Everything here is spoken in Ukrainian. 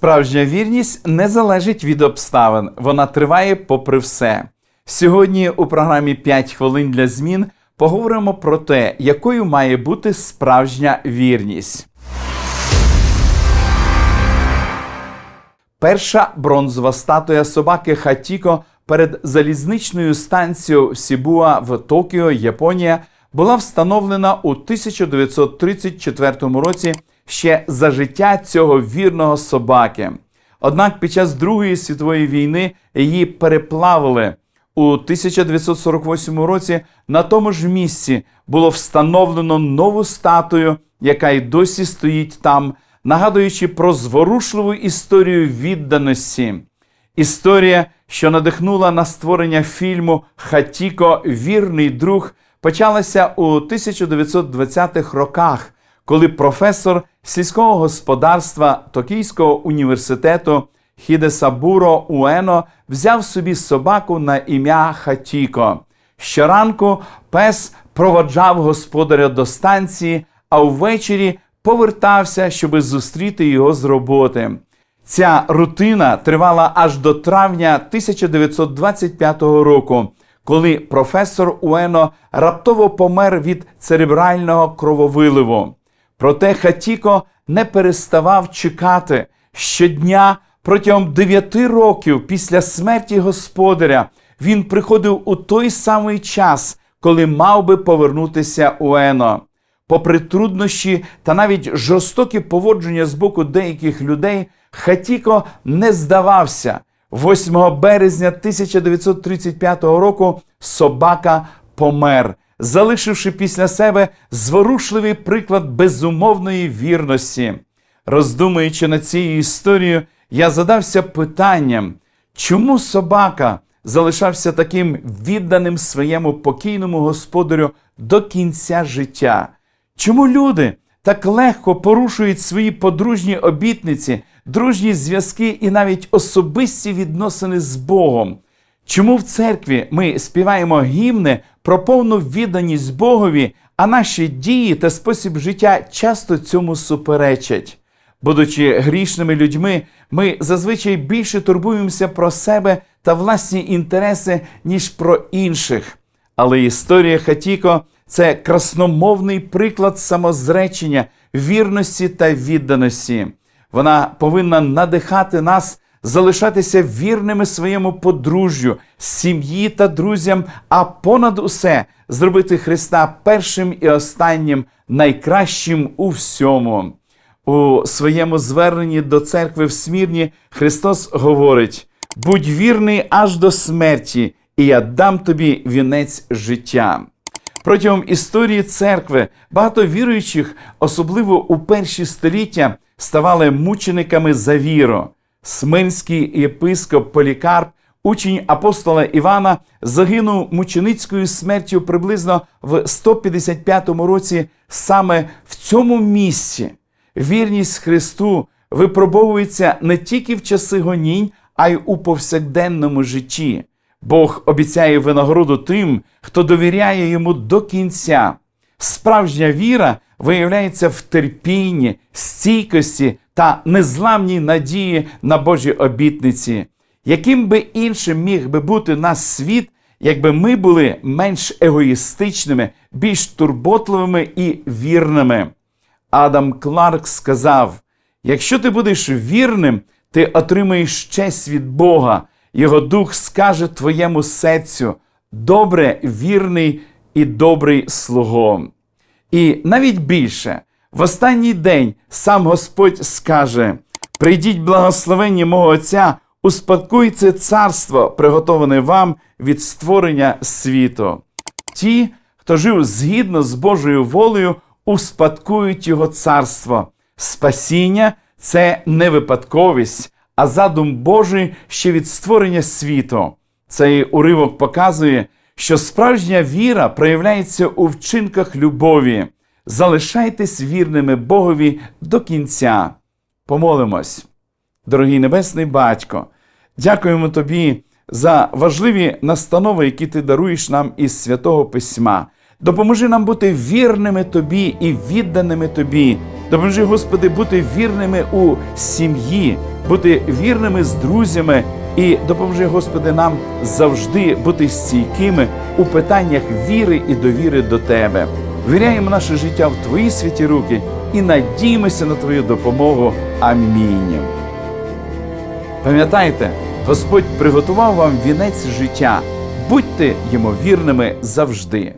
Справжня вірність не залежить від обставин, вона триває попри все. Сьогодні у програмі «5 хвилин для змін поговоримо про те, якою має бути справжня вірність. Перша бронзова статуя собаки Хатіко перед залізничною станцією Сібуа в Токіо, Японія, була встановлена у 1934 році ще за життя цього вірного собаки. Однак під час Другої світової війни її переплавили. У 1948 році на тому ж місці було встановлено нову статую, яка й досі стоїть там, нагадуючи про зворушливу історію відданості. Історія, що надихнула на створення фільму Хатіко Вірний друг, почалася у 1920-х роках, коли професор сільського господарства Токійського університету Хідесабуро Уено взяв собі собаку на ім'я Хатіко. Щоранку пес проводжав господаря до станції, а ввечері повертався, щоби зустріти його з роботи. Ця рутина тривала аж до травня 1925 року, коли професор Уено раптово помер від церебрального крововиливу. Проте Хатіко не переставав чекати щодня протягом дев'яти років після смерті господаря. Він приходив у той самий час, коли мав би повернутися Уено. Попри труднощі та навіть жорстокі поводження з боку деяких людей, Хатіко не здавався. 8 березня 1935 року собака помер, залишивши після себе зворушливий приклад безумовної вірності. Роздумуючи над цією історією, я задався питанням, чому собака залишався таким відданим своєму покійному господарю до кінця життя? Чому люди так легко порушують свої подружні обітниці, дружні зв'язки і навіть особисті відносини з Богом? Чому в церкві ми співаємо гімни про повну відданість Богові, а наші дії та спосіб життя часто цьому суперечать? Будучи грішними людьми, ми зазвичай більше турбуємося про себе та власні інтереси, ніж про інших. Але історія Хатіко це красномовний приклад самозречення, вірності та відданості. Вона повинна надихати нас залишатися вірними своєму подружжю, сім'ї та друзям, а понад усе зробити Христа першим і останнім, найкращим у всьому. У своєму зверненні до церкви в Смірні Христос говорить: будь вірний аж до смерті, і я дам тобі вінець життя. Протягом історії церкви багато віруючих, особливо у перші століття, ставали мучениками за віру. Сминський єпископ Полікарп, учень апостола Івана, загинув мученицькою смертю приблизно в 155 році саме в цьому місці. Вірність Христу випробовується не тільки в часи гонінь, а й у повсякденному житті. Бог обіцяє винагороду тим, хто довіряє йому до кінця. Справжня віра виявляється в терпінні, стійкості та незламній надії на Божі обітниці. Яким би іншим міг би бути наш світ, якби ми були менш егоїстичними, більш турботливими і вірними? Адам Кларк сказав: якщо ти будеш вірним, ти отримаєш честь від Бога, Його Дух скаже твоєму серцю, добре, вірний і добрий слуго. І навіть більше, в останній день сам Господь скаже: прийдіть благословенні мого Отця, успадкуйте царство, приготоване вам від створення світу. Ті, хто жив згідно з Божою волею, успадкують Його царство. Спасіння це не випадковість, а задум Божий ще від створення світу. Цей уривок показує, що справжня віра проявляється у вчинках любові. Залишайтесь вірними Богові до кінця. Помолимось. Дорогий Небесний Батько, дякуємо Тобі за важливі настанови, які ти даруєш нам із святого Письма. Допоможи нам бути вірними тобі і відданими тобі. Допоможи, Господи, бути вірними у сім'ї, бути вірними з друзями. І допоможи, Господи, нам завжди бути стійкими у питаннях віри і довіри до Тебе. Віряємо наше життя в Твої святі руки і надіємося на Твою допомогу. Амінь. Пам'ятайте, Господь приготував вам вінець життя. Будьте йому вірними завжди.